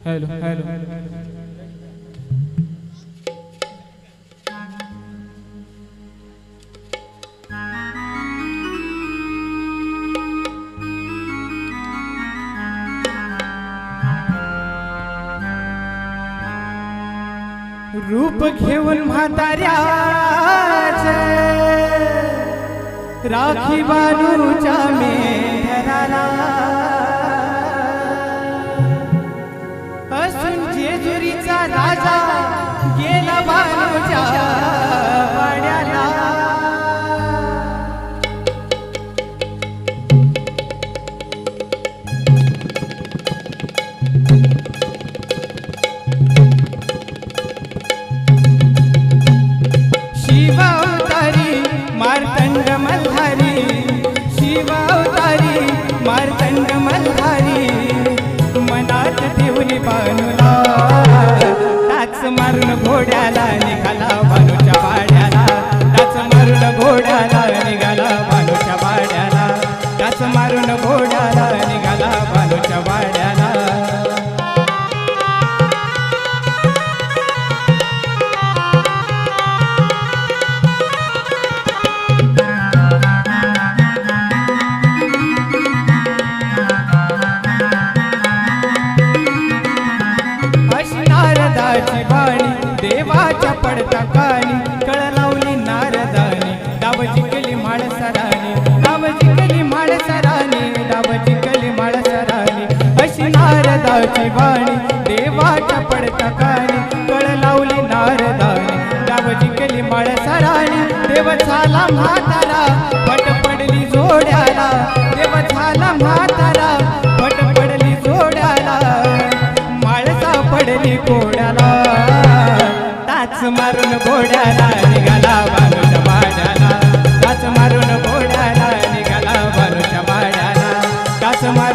Hello hello. रूप घेऊन म्हाताऱ्या राखी बानूच्या मेंढराला डाव जिंकली माळ सरानी डाव जिंकली माळ सरानी डाव जिंकली माळ सरानी. अशी नारदाची देवाच्या पडता कळ लावली डाव जिंकली माळ देव झाला म्हातारा पट पडली जोड्याला. देव झाला म्हातारा पट पडली जोड्याला. माळसा पडली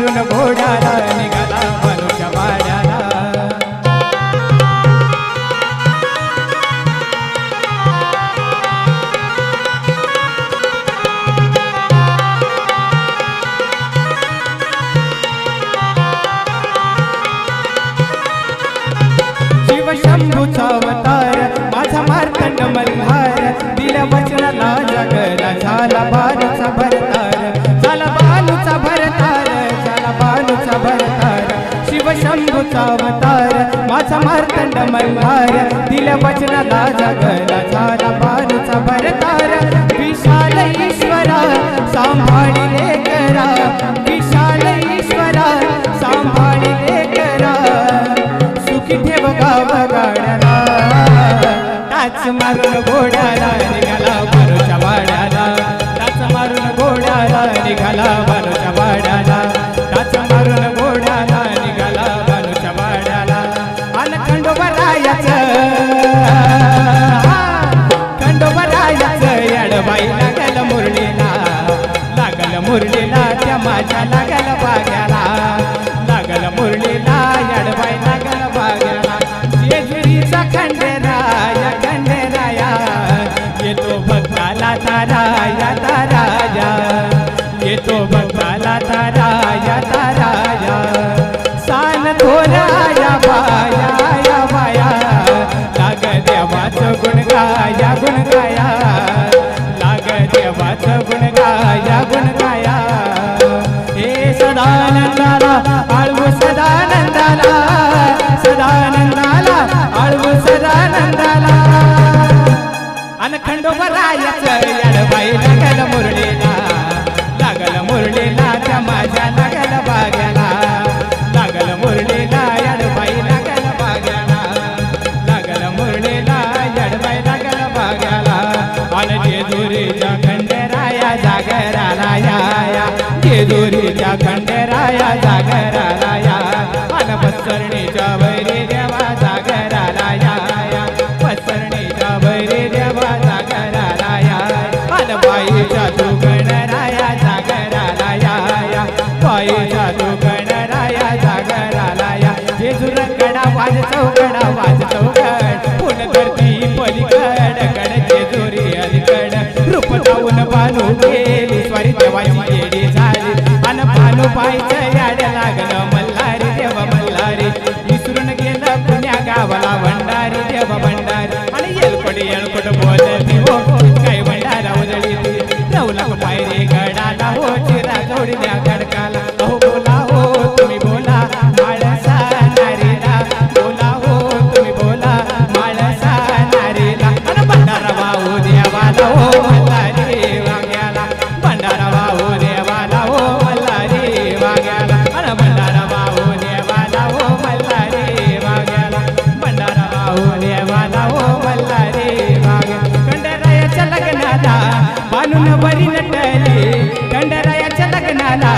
मारून घोड्याला निघाला बालूच्या वाड्याला शिव शंभूचा अवतार माझा मार्तंड मल्हार दिल्या वचनाला जगला झाला बालूचा शिव शंभूचा अवतार माझा मार्तंड मल्हार दिल्या वचनाला जगला झाला बालूचा भरतार. विशाल ईश्वरा सांभाळिले करा विशाल ईश्वरा सांभाळिले करा सुखी ठेव गाव गाडला टाच मारून घोड्याला मुरलीला त्या माझ्या लागल बाग्याला. लागल मुरलीला याडबाई लागल बाग्याला. जेजुरीचा खंडेराया खंडेराया. येतो भक्ताला तारा आळू सदा जेजुरीच्या खंडेराया जागराला भंडारी देवा भंडारी आणि एलपडी एलपट बोलती घालून बरी नटली खंडरायाच्या लग्नाला